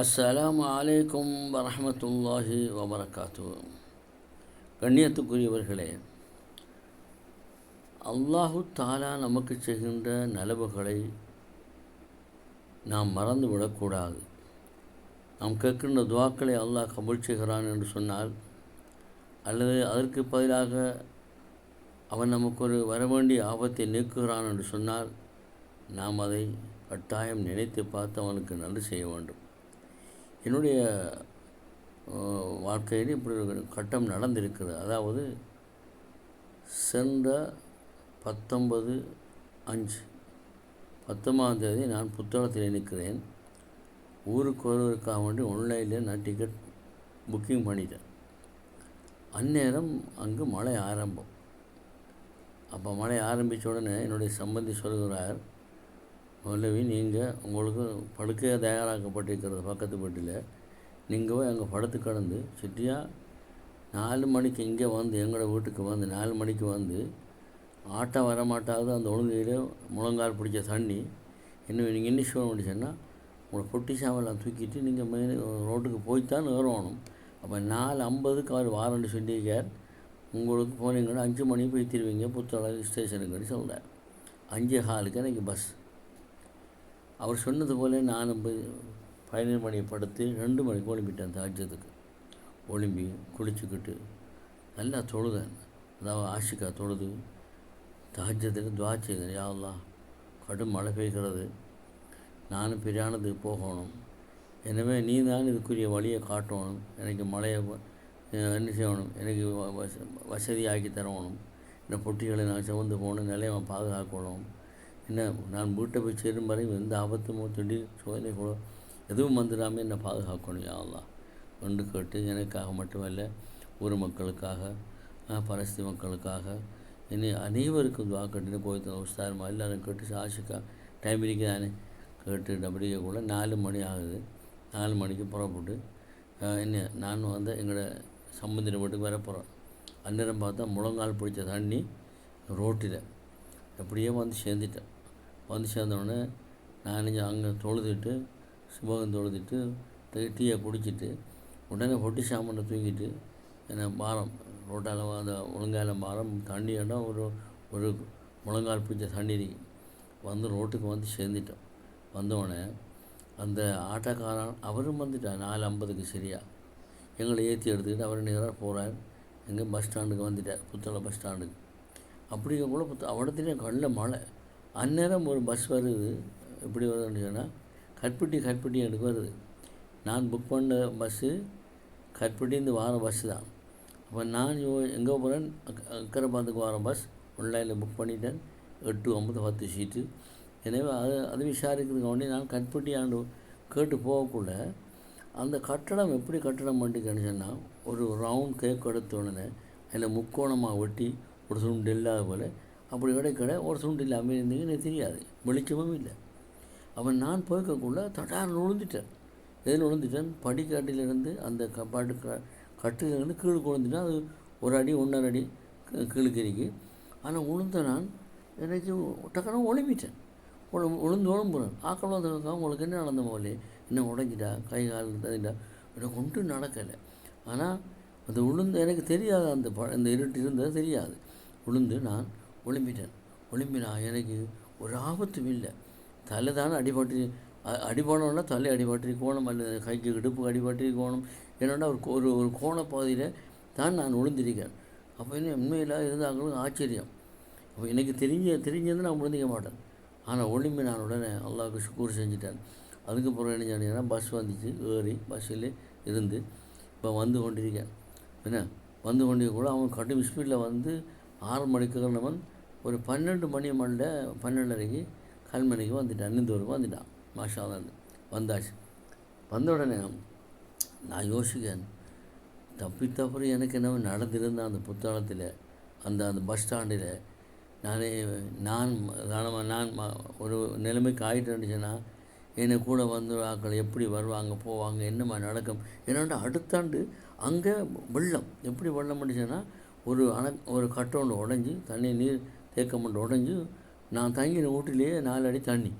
அஸ்ஸலாம் அலைக்கும் வரமத்துல்லாஹி வபரகாத்து கண்ணியத்துக்குரியவர்களே அல்லாஹு தாலா நமக்கு செய்கின்ற நலவுகளை நாம் மறந்து விடக்கூடாது. நாம் கேட்கின்ற துவாக்களை அல்லாஹ் கபுள் செய்கிறான் என்று சொன்னால் அல்லது அதற்கு பதிலாக அவன் நமக்கு ஒரு வர வேண்டிய ஆபத்தை நீக்குகிறான் என்று சொன்னால் நாம் அதை கட்டாயம் நினைத்து பார்த்து அவனுக்கு நன்றி செய்ய வேண்டும். என்னுடைய வாழ்க்கையில் இப்படி ஒரு கட்டம் நடந்திருக்கிறது. அதாவது சென்ற பத்தொன்பது அஞ்சு பத்தொன்பதாம் தேதி நான் புத்தகத்தில் நிற்கிறேன் ஊருக்கு வருவதற்காக வேண்டி ஆன்லைனில் நான் டிக்கெட் புக்கிங் பண்ணிட்டேன். அந்நேரம் அங்கு மழை ஆரம்பம். அப்போ மழை ஆரம்பித்த உடனே என்னுடைய சம்பந்தி சொல்கிறார் மௌலவி நீங்கள் உங்களுக்கு படுக்க தயாராக்கப்பட்டிருக்கிறது பக்கத்து வீட்டில். நீங்கள் போய் அங்கே படுத்து கிடந்து சிட்டியாக நாலு மணிக்கு இங்கே வந்து எங்களோட வீட்டுக்கு வந்து நாலு மணிக்கு வந்து ஆட்டம் வரமாட்டாது அந்த ஒழுங்கையில் முழங்கால் பிடிச்ச தண்ணி. என்ன நீங்கள் என்ன சொல்ல முடிச்சுன்னா உங்களை பொட்டி சாமெல்லாம் தூக்கிட்டு நீங்கள் மெயின் ரோட்டுக்கு போய்த்தான் ஏறணும். அப்போ நாலு ஐம்பதுக்கு அவர் வாரண்டு சொல்லியிருக்கார். உங்களுக்கு போனீங்கன்னா அஞ்சு மணி போய் திருவிங்க புத்தள ஸ்டேஷனுக்குன்னு சொல்கிறார் அஞ்சு ஹாலுக்கு எனக்கு பஸ் அவர் சொன்னது போல் நானும் போய் பதினேழு மணி படுத்து ரெண்டு மணிக்கு ஒளிம்பிட்டேன் தாஜத்துக்கு ஒளிம்பி குளிச்சுக்கிட்டு நல்லா தொழுதேன். அதாவது ஆஷிக்கா தொழுது தாஜத்துக்கு துவா செய்தேன் யாவெல்லாம் கடும் மழை பெய்கிறது. நானும் பிரியானது போகணும். எனவே நீ தான் இதுக்குரிய வழியை காட்டணும். எனக்கு மழையை என்ன செய்யணும்? எனக்கு வச வசதியாக்கி தரணும். இந்த பொட்டிகளை நான் சுமந்து போகணும் நிலையை பாதுகாக்கணும். என்ன நான் வீட்டை போய் சேரும் வரை எந்த ஆபத்துமோ திடீர் சோதனை கூட எதுவும் வந்துடாமல் என்னை பாதுகாக்கணும் யாரெல்லாம் ஒன்று கேட்டு எனக்காக மட்டுமல்ல ஊர் மக்களுக்காக பரஸ்தி மக்களுக்காக இனி அனைவருக்கும் துவா கட்டினு போய் உஸ்தாரமா எல்லாரும் கேட்டு ஆஷிக்கா டைம் இருக்குதானே கேட்டு டபடிக்க கூட நாலு மணி ஆகுது. நாலு மணிக்கு புறப்பட்டு என்ன நான் வந்து எங்களோட சம்பந்தின வீட்டுக்கு வர போகிறேன் அந்நேரம் பார்த்தா முழங்கால் பிடிச்ச தண்ணி ரோட்டில் அப்படியே வந்து சேர்ந்துட்டேன். வந்து சேர்ந்தவுடனே நான் அங்கே தொழுதுட்டு சுபகம் தொழுதுட்டு டீயை குடிச்சிட்டு உடனே பொட்டி சாமனை தூங்கிட்டு என்ன பாரம் ரோட்டால் அந்த முழங்கால பாரம் தண்ணி இடம் ஒரு ஒரு முழங்கால் பிடிச்ச தண்ணி வந்து ரோட்டுக்கு வந்து சேர்ந்துட்டோம். வந்தோடனே அந்த ஆட்டோக்காரன் அவரும் வந்துட்டார் நாலு ஐம்பதுக்கு சரியா. எங்களை ஏற்றி எடுத்துக்கிட்டு அவர் நேராக போகிறார் எங்கே பஸ் ஸ்டாண்டுக்கு வந்துட்டார் புத்தளை பஸ் ஸ்டாண்டுக்கு. அப்படிங்க கூட புத்த அவடத்துலேயும் கண்ணில் மழை. அந்நேரம் ஒரு பஸ் வருது. எப்படி வருதுன்னு சொன்னால் கற்பட்டி கற்பட்டி எனக்கு வருது. நான் புக் பண்ண பஸ்ஸு கட்பட்டிந்து வார பஸ்ஸு தான். அப்போ நான் எங்கே போகிறேன் அக்கரைப்பாத்துக்கு வர பஸ் ஆன்லைனில் புக் பண்ணிட்டேன். எட்டு ஒம்பது பத்து சீட்டு எனவே அது அது விசாரிக்கிறதுக்கு வேண்டி நான் கட்பட்டி ஆண்டு கேட்டு போகக்குள்ள அந்த கட்டடம் எப்படி கட்டடம் பண்ணிக்கன்னு சொன்னால் ஒரு ரவுண்ட் கேக் எடுத்த உடனே அதில் முக்கோணமாக ஒட்டி ஒரு துண்டு இல்லாத போல் அப்படி கிடைக்கட ஒரு சுண்டில் இல்லாமல் எனக்கு தெரியாது. வெளிச்சமும் இல்லை. அவன் நான் போய்க்கக்குள்ள தட்டார் நுழுந்துட்டேன் எதில் நுழுந்துட்டேன் படிக்காட்டிலிருந்து அந்த க க கட்டிலிருந்து கீழே குழந்துட்டேன் அது ஒரு அடி ஒன்றரை அடி கீழுக்கு ஆனால் உளுந்த நான் எனக்கு டக்குனு ஒளிமிட்டேன் உழு உளுந்து உழம்புறேன் ஆக்கள் வந்தவங்க உங்களுக்கு என்ன நடந்த போலே என்ன உடஞ்சிட்டா? கை கால் தந்துட்டா எனக்கு ஒன்றும் நடக்கலை. ஆனால் அந்த உளுந்து எனக்கு தெரியாது. அந்த ப அந்த இருட்டு இருந்தது தெரியாது. உளுந்து நான் ஒளிம்பிட்டேன் ஒளிம்பினா எனக்கு ஒரு ஆபத்தும் இல்லை. தலை தானே அடிபட்டு அடிபடணும்னா தலை அடிபட்டிருக்கோணும் அல்லது கைக்கு இடுப்பு அடிபட்டிருக்கோணும் என்னென்னா ஒரு ஒரு ஒரு பாதையில் தான் நான் விழுந்திருக்கேன் அப்போ என்ன உண்மையிலாக இருந்தாங்களும் ஆச்சரியம். அப்போ எனக்கு தெரிஞ்ச தெரிஞ்சது நான் விழுந்திக்க மாட்டேன். ஆனால் ஒளிம்பி நான் உடனே அல்லாவுக்கு சுக்கூர் செஞ்சுட்டேன். அதுக்கப்புறம் என்ன சொன்னீங்கன்னா பஸ் வந்துச்சு. ஏறி பஸ்ஸில் இருந்து இப்போ வந்து கொண்டிருக்கேன். என்ன? வந்து கொண்டிருக்க கூட அவன் கடும் ஸ்பீடில் வந்து ஆறு மணிக்கு கிழவன் ஒரு பன்னெண்டு மணி மணில பன்னெண்டரைக்கு கல்மணிக்கு வந்துட்டான் இன்னந்தூருக்கு வந்துட்டான். மாஷா தான் வந்தாச்சு. வந்த உடனே நான் யோசிக்கேன் தப்பி தப்புற எனக்கு என்ன நடந்திருந்தேன் அந்த புத்தகத்தில் அந்த அந்த பஸ் ஸ்டாண்டில் நானே நான் நான் ஒரு நிலைமைக்கு ஆகிட்டேன்னுச்சுன்னா என்னை கூட வந்து ஆக்கள் எப்படி வருவாங்க போவாங்க என்னம்மா நடக்கும்? என்னோட அடுத்தாண்டு அங்கே வெள்ளம். எப்படி வெள்ளம் பண்ணிச்சுன்னா ஒரு அண ஒரு கட்டை ஒன்று உடஞ்சி தண்ணி நீர் தேக்கம் ஒன்று உடஞ்சி நான் தங்கின வீட்டிலேயே நாலு அடி தண்ணி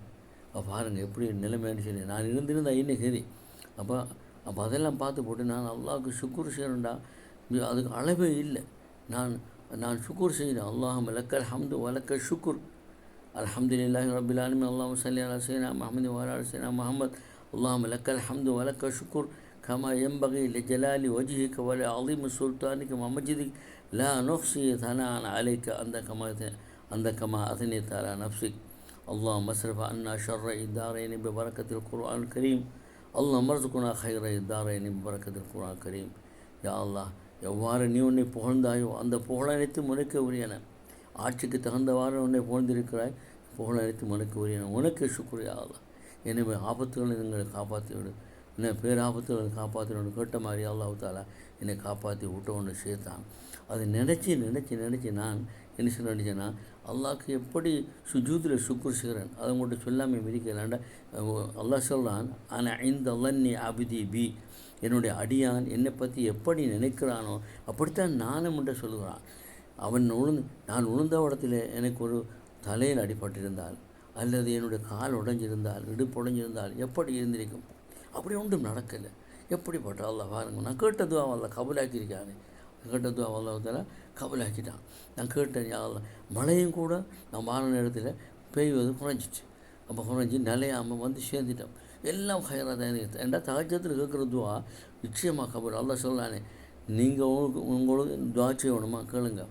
அப்போ பாருங்கள் எப்படி நிலைமைன்னு சொல்லி நான் இருந்திருந்தா இன்னும் சரி அப்போ அப்போ அதெல்லாம் பார்த்து போட்டு நான் அல்லாஹ்வுக்கு சுக்குர் செய்யணும்டா இது அதுக்கு அளவே இல்லை நான் நான் சுக்குர் செய்கிறேன் அல்லாஹ் லக்கல் ஹம்து வலக்க சுக்குர் அல்ஹம்துலில்லாஹி ரபில் ஆலமின் அல்லாஹ் சல்லி அலா சைனா முஹம்மது வலா சைனா முஹம்மத் اللهم لك الحمد ولك الشكر كما ينبغي لجلال وجهك ولعظيم سلطانك ومجدك لا نحصي ثناء عليك أنت كما أنت كما أثنيت على نفسك اللهم اصرف عنا شر الدارين ببركة القرآن الكريم اللهم ارزقنا خير الدارين ببركة القرآن الكريم يا الله எவ்வாறு நீ உன்னை புகழ்ந்தாயோ அந்த புகழனைத்து முனைக்க உரியன ஆட்சிக்கு தகுந்தவாறு உன்னை புகழ்ந்திருக்கிறாய் புகழனைத்து முனைக்க உரியன உனக்கு சுக்குரியா அல்லாஹ் எனவே ஆபத்துகளை எங்களை காப்பாற்றி விடு என்ன பேராபத்துகளை காப்பாற்றி விடு கேட்ட மாதிரி அல்லாஹ் தாலா என்னை காப்பாற்றி விட்ட ஒன்று சேர்த்தான் அதை நினச்சி நினச்சி நினச்சி நான் என்ன சொல்ல நினச்சேன்னா அல்லாஹ்க்கு எப்படி சுஜூதில் சுக்குர் செய்கிறேன் அதை மட்டும் சொல்லாமல் மிதிக்கலாண்டா அல்லாஹ் சொல்கிறான் ஆனால் ஐந்து அல்லன்னி அபிதி பி. என்னுடைய அடியான் என்னை பற்றி எப்படி நினைக்கிறானோ அப்படித்தான் நானும் என்று சொல்லுகிறான். அவன் உளுந்து நான் உளுந்த இடத்துல எனக்கு ஒரு தலையில் அடிபட்டிருந்தால் அல்லது என்னுடைய கால் உடைஞ்சிருந்தால் இடுப்பு உடைஞ்சிருந்தால் எப்படி இருந்திருக்கும்? அப்படி ஒன்றும் நடக்கலை. எப்படிப்பட்ட அல்ல பாருங்க நான் கேட்டதும் அவன் அல்ல கபலாக்கியிருக்கானே. கேட்டது துவா அல்லாஹால கபலாக்கிட்டான் நான் கேட்டேன் அல்ல மழையும் கூட நான் மாற நேரத்தில் பெய்வது குறைஞ்சிச்சு. அப்போ குறைஞ்சி நிலையாமல் வந்து சேர்ந்துட்டோம். எல்லாம் ஹயராக தான் ஏன்டா தகச்சத்தில் கேட்குறதுவா நிச்சயமாக கபல். அல்லா சொல்லானே நீங்கள் உங்களுக்கு உங்களுக்கு துவா செய்யணுமா? கேளுங்க.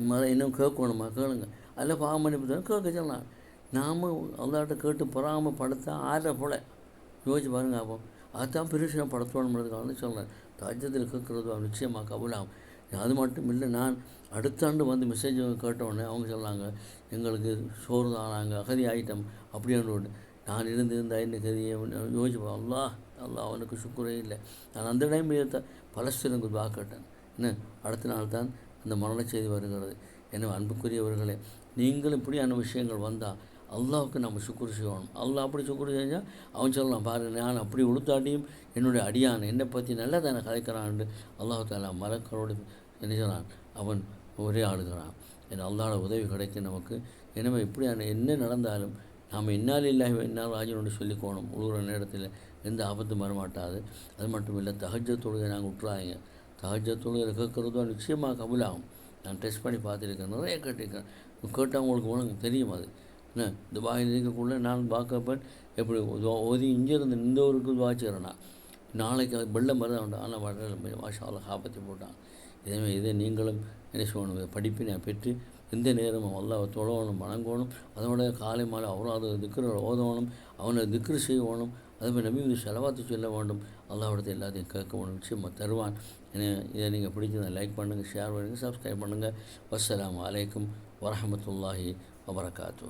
மழை இன்னும் கேட்கணுமா? கேளுங்க. அதில் பாவம் பண்ணி கேட்க சொல்லலாம் நாம் அல்லாட்ட கேட்டு பொறாமப்படுத்தா ஆற போல. யோசிச்சு பாருங்க அப்போ. அதுதான் பெருசாக படுத்தணுன்றதுக்காக வந்து சொல்கிறேன் தாஜத்தில் கேட்குறது நிச்சயமாக கபலாகும். அது மட்டும் இல்லை நான் அடுத்த ஆண்டு வந்து மெசேஜ் கேட்டவுடனே அவங்க சொன்னாங்க எங்களுக்கு சோறு தானாங்க அகதி ஆகிட்டோம் அப்படின்னு நான் இருந்து இருந்த இந்த கதியை யோசிப்பேன். அல்லா அல்லா அவனுக்கு சுக்குரே இல்லை. நான் அந்த டைமில் பலஸ்தீனுக்கு துவா கேட்டேன். என்ன? அடுத்த நாள் தான் அந்த மரண செய்தி வருகிறது. எனவே அன்புக்குரியவர்களே நீங்களும் இப்படியான விஷயங்கள் வந்தால் அல்லாவுக்கு நம்ம சுக்குரு செய்யணும். அல்லா அப்படி சுக்குரு செஞ்சால் அவன் சொல்லலாம் பாரு நான் அப்படி உளுத்தாட்டியும் என்னுடைய அடியான் என்னை பற்றி நல்லா தானே கலைக்கிறான் அல்லாஹு தாலா மலக்களோடு நினைச்சான் அவன் ஒரே ஆடுகிறான் என் அல்லாட உதவி கிடைக்கும் நமக்கு எனவே இப்படியான என்ன நடந்தாலும் நாம் என்னால் இல்லாமல் என்னால் ராஜனோடு சொல்லிக்கோணும் உழுகிற நேரத்தில் எந்த ஆபத்தும் வரமாட்டாது. அது மட்டும் இல்லை தகஜ தொழுகை நாங்கள் விட்டுறாங்க தகஜ தொழுகை கேட்குறதோ நிச்சயமாக கபுலாகும். நான் டெஸ்ட் பண்ணி பார்த்துருக்கேன் நிறைய கேட்டிருக்கேன். கேட்டவங்களுக்கு உனக்கு தெரியும் அது. என்ன இந்த வாயில் இருக்கக்குள்ள நான் பார்க்கப்பேன். எப்படி ஓதி இங்கேருந்து இந்த ஊருக்கு வாச்சிக்கிறேன்னா நாளைக்கு அது வெள்ளம் வரதான் உண்டு. ஆனால் வர வாஷாவில் காப்பாற்றி போட்டான். இதே இதை நீங்களும் என்ன செய்யணும்? படிப்பினை பெற்று எந்த நேரமும் அல்லா தொழணும் வணங்கணும் அதோட காலை மாலை அவராது திக்ரு ஓதணும் அவனை திக்ரு செய்யணும் அதுமாதிரி நம்பி செலவாத்து சொல்ல வேண்டும். அல்லாவிடத்தை எல்லாத்தையும் கேட்க வேணும் நிச்சயமாக தருவான் இதை நீங்கள் பிடிச்சதை லைக் பண்ணுங்கள் ஷேர் பண்ணுங்கள் சப்ஸ்கிரைப் பண்ணுங்கள் வசலாம் அலைக்கும் வரமத்துல்லாஹி வபரகாத்து